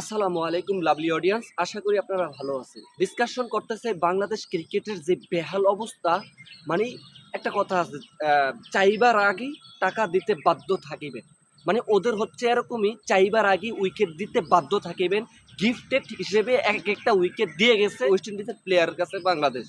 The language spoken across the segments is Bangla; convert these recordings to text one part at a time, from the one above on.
আসসালামু আলাইকুম লাভলি অডিয়েন্স আশা করি আপনারা ভালো আছেন। ডিসকাশন করতেছে বাংলাদেশ ক্রিকেটের যে বেহাল অবস্থা মানে একটা কথা আছে চাইবার আগেই টাকা দিতে বাধ্য থাকিবেন। মানে ওদের হচ্ছে এরকমই, চাইবার আগে উইকেট দিতে বাধ্য থাকিবেন। গিফটেড হিসেবে এক একটা উইকেট দিয়ে গেছে ওয়েস্ট ইন্ডিজের প্লেয়ারের কাছে বাংলাদেশ।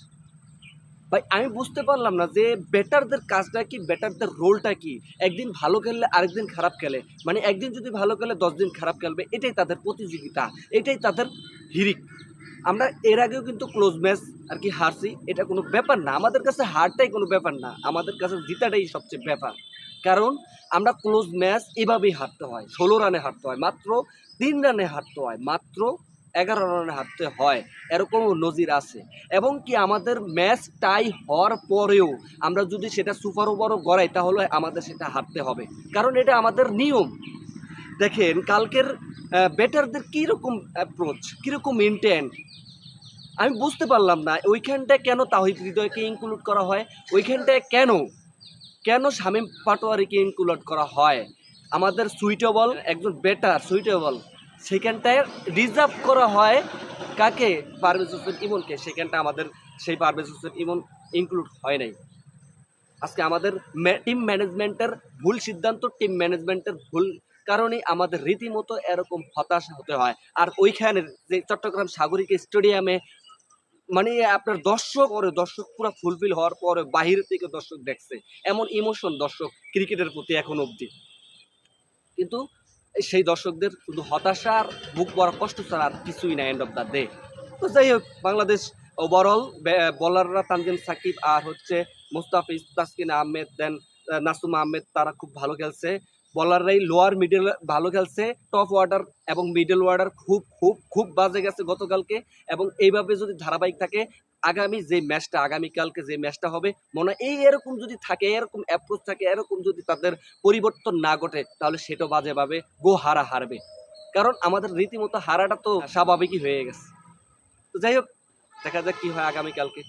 ভাই, আমি বুঝতে পারলাম না যে ব্যাটারদের কাজটা কি ব্যাটারদের রোলটা কি? একদিন ভালো খেললে আরেকদিন খারাপ খেলে। মানে একদিন যদি ভালো খেলে, দশ দিন খারাপ খেলবে, এটাই তাদের প্রতিযোগিতা, এটাই তাদের হিরিক। আমরা এর আগেও কিন্তু ক্লোজ ম্যাচ আর কি হারছি, এটা কোনো ব্যাপার না। আমাদের কাছে হারটাই কোনো ব্যাপার না। আমাদের কাছে জিতাটাই সবচেয়ে ব্যাপার। কারণ আমরা ক্লোজ ম্যাচ এভাবেই হারতে হয়। ষোলো রানে হারতে হয়। মাত্র তিন রানে হারতে হয়। মাত্র এগারো রানে হারতে হয়, এরকমও নজির আছে। এবং কি আমাদের ম্যাচ টাই হওয়ার পরেও আমরা যদি সেটা সুপার ওভারও গড়াই, তাহলে আমাদের সেটা হারতে হবে। কারণ এটা আমাদের নিয়ম। দেখেন, কালকের বেটারদের কীরকম অ্যাপ্রোচ কীরকম ইন্টেন্ট আমি বুঝতে পারলাম না, ওইখানটায় কেন তাহিদ হৃদয়কে ইনক্লুড করা হয়? ওইখানটায় কেন? কেন শামীম পাটোয়ারিকে ইনক্লুড করা হয়? আমাদের সুইটেবল একজন বেটার সুইটেবল সেখানটায় রিজার্ভ করা হয় কাকে? পারভেজ হোসেন ইমনকে। সেখানটা আমাদের সেই পারভেজ হোসেন ইমন ইনক্লুড হয় নাই। আজকে আমাদের টিম ম্যানেজমেন্টের ভুল সিদ্ধান্ত টিম ম্যানেজমেন্টের ভুল কারণে আমাদের রীতিমতো এরকম হতাশা হতে হয়। আর ওইখানে যে চট্টগ্রাম সাগরিক স্টেডিয়ামে মানে আপনার দর্শক পরে দর্শক পুরো ফুলফিল হওয়ার পরে বাহির থেকে দর্শক দেখছে। এমন ইমোশন দর্শক ক্রিকেটের প্রতি এখন অবধি। কিন্তু সেই দর্শকদের শুধু হতাশা আর বুক বড় কষ্ট ছাড়া আর কিছুই না এন্ড অফ দ্য ডে তো যাই হোক, বাংলাদেশ ওভারঅল বলাররা তানজিম সাকিব আর হচ্ছে মুস্তাফিজ তাসকিন আহমেদ দেন নাসুম আহমেদ, তারা খুব ভালো খেলছে। বলাররাই লোয়ার মিডল ভালো খেলছে টপ ওয়ার্ডার এবং মিডল ওয়ার্ডার খুব খুব খুব বাজে গেছে গতকালকে এবং এইভাবে যদি ধারাবাহিক থাকে, আগামী যে ম্যাচটা আগামীকালকে যে ম্যাচটা হবে, মনে হয় এই এরকম যদি থাকে, এরকম অ্যাপ্রোচ থাকে, এরকম যদি তাদের পরিবর্তন না ঘটে, তাহলে সেটাও বাজেভাবে গো হারা হারবে। কারণ আমাদের রীতিমতো হারাটা তো স্বাভাবিকই হয়ে গেছে। তো যাই হোক, দেখা যাক কি হয় আগামীকালকে।